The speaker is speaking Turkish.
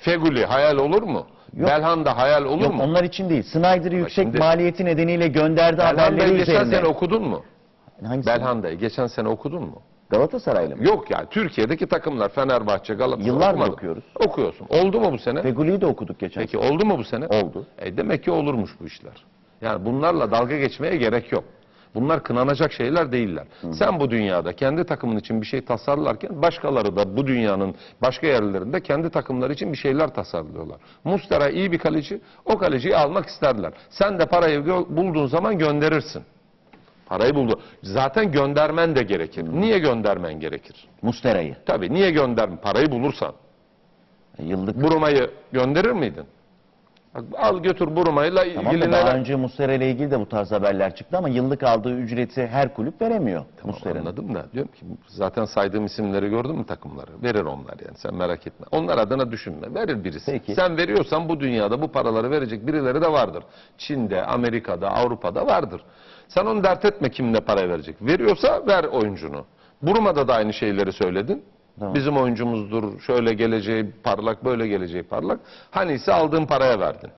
Feguli hayal olur mu? Yok. Belhanda hayal olur Yok mu? onlar için değil. Snyder'ı yüksek şimdi- maliyeti nedeniyle gönderdi Belhanda'yı haberleri geçen üzerine. sene okudun mu? Hangisi? Belhanda'yı geçen sene okudun mu? Galatasaray'la mı? Yok yani Türkiye'deki takımlar Fenerbahçe, Galatasaray Yıllardır okumadın. okuyoruz. Okuyorsun. Oldu mu bu sene? Feguli'yi de okuduk geçen Peki oldu mu bu sene? Oldu. E demek ki olurmuş bu işler. Yani bunlarla dalga geçmeye gerek yok. Bunlar kınanacak şeyler değiller. Sen bu dünyada kendi takımın için bir şey tasarlarken başkaları da bu dünyanın başka yerlerinde kendi takımları için bir şeyler tasarlıyorlar. Mustera iyi bir kaleci, o kaleciyi almak isterler. Sen de parayı bulduğun zaman gönderirsin. Parayı buldu. Zaten göndermen de gerekir. Niye göndermen gerekir? Mustera'yı. Tabii niye gönderme? Parayı bulursan. Yıllık Buruma'yı gönderir miydin? Bak, Al götür Buruma'yla Tamam ilgili da daha neler- önce Muslera ile ilgili de bu tarz haberler çıktı ama yıllık aldığı ücreti her kulüp veremiyor Muslera'nın. Anladım da diyorum ki zaten saydığım isimleri gördün mü takımları? Verir onlar yani sen merak etme. Onlar adına düşünme. Verir birisi. Peki. Sen veriyorsan bu dünyada bu paraları verecek birileri de vardır. Çin'de, Amerika'da, Avrupa'da vardır. Sen onu dert etme kim ne para verecek. Veriyorsa ver oyuncunu. Buruma'da da aynı şeyleri söyledin. Tamam. Bizim oyuncumuzdur, şöyle geleceği parlak, böyle geleceği parlak. Hani ise aldığın paraya verdin.